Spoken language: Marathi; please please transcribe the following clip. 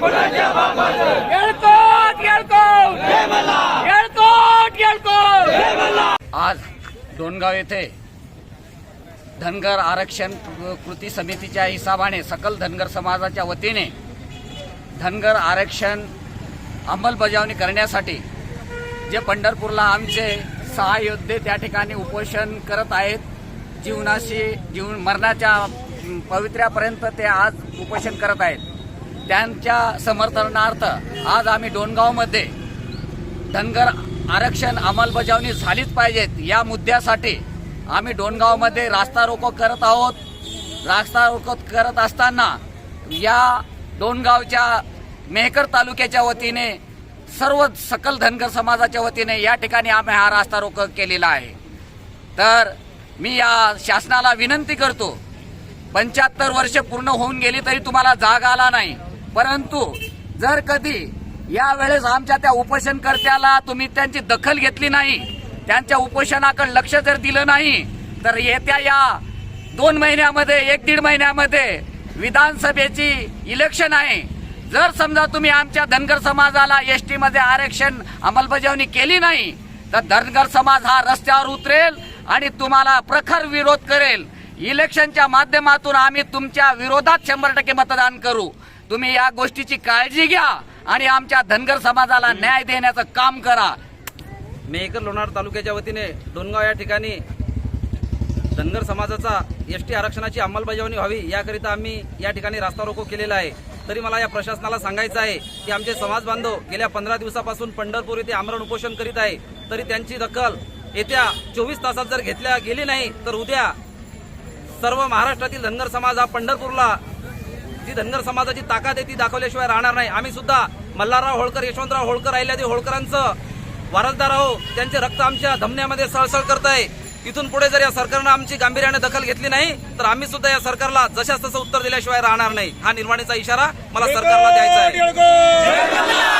हक्काचं येळकोट येळकोट येळकोट येळकोट आज दोनगाव येथे धनगर आरक्षण कृती समितीच्या हिसाबाने सकल धनगर समाजाच्या वतीने धनगर आरक्षण अंमलबजावणी करण्यासाठी जे पंढरपूरला आमचे सहा योद्धे त्या ठिकाणी उपोषण करत आहेत जीवनाशी जीवन मरणाच्या पवित्र्यापर्यंत ते आज उपोषण करत आहेत. त्यांच्या समर्थनार्थ आज आम्ही डोणगावमध्ये धनगर आरक्षण अंमलबजावणी झालीच पाहिजेत या मुद्द्यासाठी आम्ही डोणगावमध्ये रास्ता रोको करत आहोत. रास्ता रोको करत असताना या डोणगावच्या मेहकर तालुक्याच्या वतीने सर्व सकल धनगर समाजाच्या वतीने या ठिकाणी आम्ही हा रास्ता रोको केलेला आहे. तर मी या शासनाला विनंती करतो पंच्याहत्तर वर्ष पूर्ण होऊन गेली तरी तुम्हाला जाग आला नाही. परंतु जर कधी या वेळेस आमच्या त्या उपोषणकर्त्याला तुम्ही त्यांची दखल घेतली नाही त्यांच्या उपोषणाकडे लक्ष जर दिलं नाही तर येत्या या दोन महिन्यामध्ये एक दीड महिन्यामध्ये विधानसभेची इलेक्शन आहे. जर समजा तुम्ही आमच्या धनगर समाजाला एस टीमध्ये आरक्षण अंमलबजावणी केली नाही तर धनगर समाज हा रस्त्यावर उतरेल आणि तुम्हाला प्रखर विरोध करेल. इलेक्शनच्या माध्यमातून आम्ही तुमच्या विरोधात शंभर टक्के मतदान करू. तुम्ही या गोष्टीची काळजी घ्या आणि आमच्या धनगर समाजाला न्याय देण्याचं काम करा. मेहकर लोणार तालुक्याच्या वतीने डोनगाव या ठिकाणी धनगर समाजाचा एस टी आरक्षणाची अंमलबजावणी व्हावी याकरिता आम्ही या ठिकाणी रास्ता रोको केलेला आहे. तरी मला या प्रशासनाला सांगायचं आहे की आमचे समाज बांधव गेल्या पंधरा दिवसापासून पंढरपूर येथे आमरण उपोषण करीत आहे. तरी त्यांची दखल येत्या चोवीस तासात जर घेतल्या गेली नाही तर उद्या सर्व महाराष्ट्रातील धनगर समाज हा पंढरपूरला जी धनगर समाजाची ताकद आहे ती दाखवल्याशिवाय राहणार नाही. आम्ही सुद्धा मल्हारराव होळकर यशवंतराव होळकर अहिल्यादेवी होळकरांचं वारसदार आहो त्यांचे रक्त आमच्या धमन्यामध्ये सळसळ करत आहे इथून पुढे जर या सरकारनं आमची गांभीर्याने दखल घेतली नाही तर आम्ही सुद्धा या सरकारला जशाच तसं उत्तर दिल्याशिवाय राहणार नाही. हा निर्माणीचा इशारा मला सरकारला द्यायचा आहे.